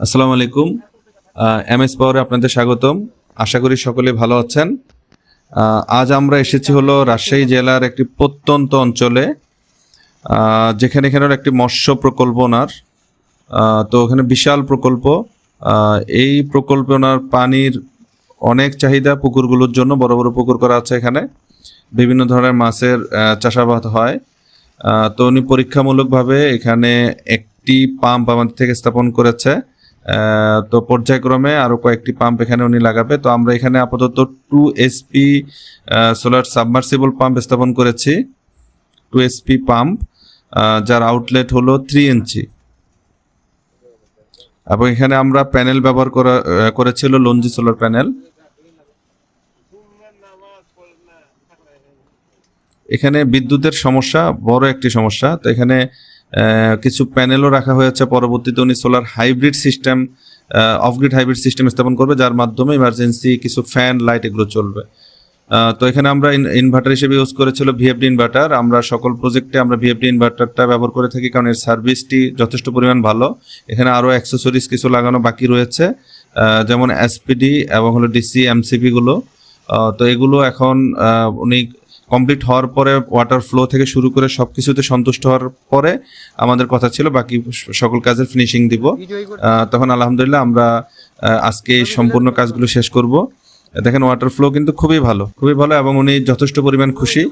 আসসালামু আলাইকুম। M S পাওয়ারে আপনাদের স্বাগতম। আশা করি সকলে ভালো আছেন। আজ আমরা এসেছি হলো রাজশাহী জেলার একটি প্রত্যন্ত অঞ্চলে যেখানে এখানে একটি মৎস্য প্রকল্প ওনার। তো ওখানে বিশাল প্রকল্প। এই প্রকল্পে ওনার পানির অনেক চাহিদা পুকুরগুলোর জন্য, বড় বড় পুকুর করা আছে এখানে। বিভিন্ন ধরনের মাছের চাষাবাদ হয়। তো উনি পরীক্ষামূলকভাবে এখানে একটি পাম্প আমাদের থেকে স্থাপন করেছে। তো পর্যায়ক্রমে আরও কয়েকটি পাম্প এখানে উনি লাগাবে। তো আমরা এখানে আপাতত two SP solar submersible pump স্থাপন করেছি। টু এসপি পাম্প যার আউটলেট হলো থ্রি ইঞ্চি। এবং এখানে আমরা প্যানেল ব্যবহার করা করেছিল লঞ্জি সোলার প্যানেল এখানে বিদ্যুতের সমস্যা, বড় একটি সমস্যা। তো এখানে কিছু প্যানেলও রাখা হয়েছে। পরবর্তীতে উনি solar hybrid system off grid hybrid system স্থাপন করবে, যার মাধ্যমে ইমার্জেন্সি কিছু ফ্যান লাইট এগুলো চলবে। তো এখানে আমরা ইনভার্টার হিসেবে ইউজ করেছিল ভিএফডি ইনভার্টার আমরা সকল প্রজেক্টে আমরা ভিএফডি ইনভার্টারটা ব্যবহার করে থাকি, কারণ এর সার্ভিসটি যথেষ্ট পরিমাণ ভালো। এখানে আরও অ্যাক্সেসরিজ কিছু লাগানো বাকি রয়েছে যেমন এসপিডি এবং হলো ডিসি এমসিপি গুলো। তো এগুলো এখন উনি কমপ্লিট হওয়ার পরে ওয়াটার ফ্লো থেকে শুরু করে সবকিছুতে সন্তুষ্ট হওয়ার পরে আমাদের কথা ছিল বাকি সকল কাজের ফিনিশিং দিব। তখন আলহামদুলিল্লাহ আমরা আজকে এই সম্পূর্ণ কাজগুলো শেষ করব। দেখেন ওয়াটার ফ্লো কিন্তু খুবই ভালো খুবই ভালো এবং উনি যথেষ্ট পরিমাণ খুশি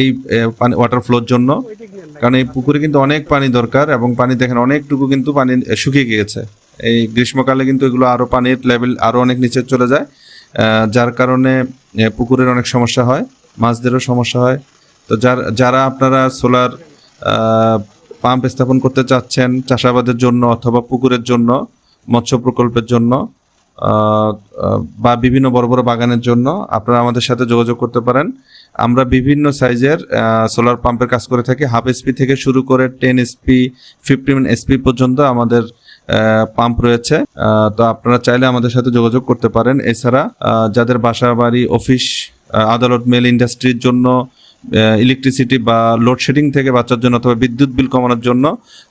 এই পানি ওয়াটার ফ্লোর জন্য। কারণ এই পুকুরে কিন্তু অনেক পানি দরকার এবং পানি দেখেন অনেকটুকু কিন্তু পানি শুকিয়ে গিয়েছে। এই গ্রীষ্মকালে কিন্তু এগুলো আরও পানির লেভেল আরও অনেক নিচে চলে যায় যার কারণে পুকুরের অনেক সমস্যা হয়। মাছদেরও সমস্যা হয়। তো যার, যারা আপনারা সোলার পাম্প স্থাপন করতে চাচ্ছেন চাষাবাদের জন্য অথবা পুকুরের জন্য, মৎস্য প্রকল্পের জন্য বা বিভিন্ন বড় বড় বাগানের জন্য, আপনারা আমাদের সাথে যোগাযোগ করতে পারেন। আমরা বিভিন্ন সাইজের সোলার পাম্পের কাজ করে থাকি। হাফ এসপি থেকে শুরু করে টেন এসপি ফিফটিন এসপি পর্যন্ত আমাদের পাম্প রয়েছে। তো আপনারা চাইলে আমাদের সাথে যোগাযোগ করতে পারেন। এছাড়া যাদের বাসা বাড়ি অফিস আদালত মেল ইন্ডাস্ট্রির জন্য ইলেকট্রিসিটি বা লোডশেডিং থেকে বাঁচার জন্য অথবা বিদ্যুৎ বিল কমানোর জন্য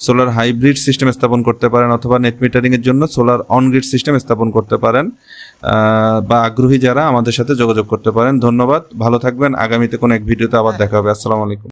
সোলার হাইব্রিড সিস্টেম স্থাপন করতে পারেন অথবা নেট মিটারিং এর জন্য সোলার অনগ্রিড সিস্টেম স্থাপন করতে পারেন বা আগ্রহী যারা আমাদের সাথে যোগাযোগ করতে পারেন। ধন্যবাদ, ভালো থাকবেন। আগামীতে কোনো এক ভিডিওতে আবার দেখা হবে। আসসালামু আলাইকুম।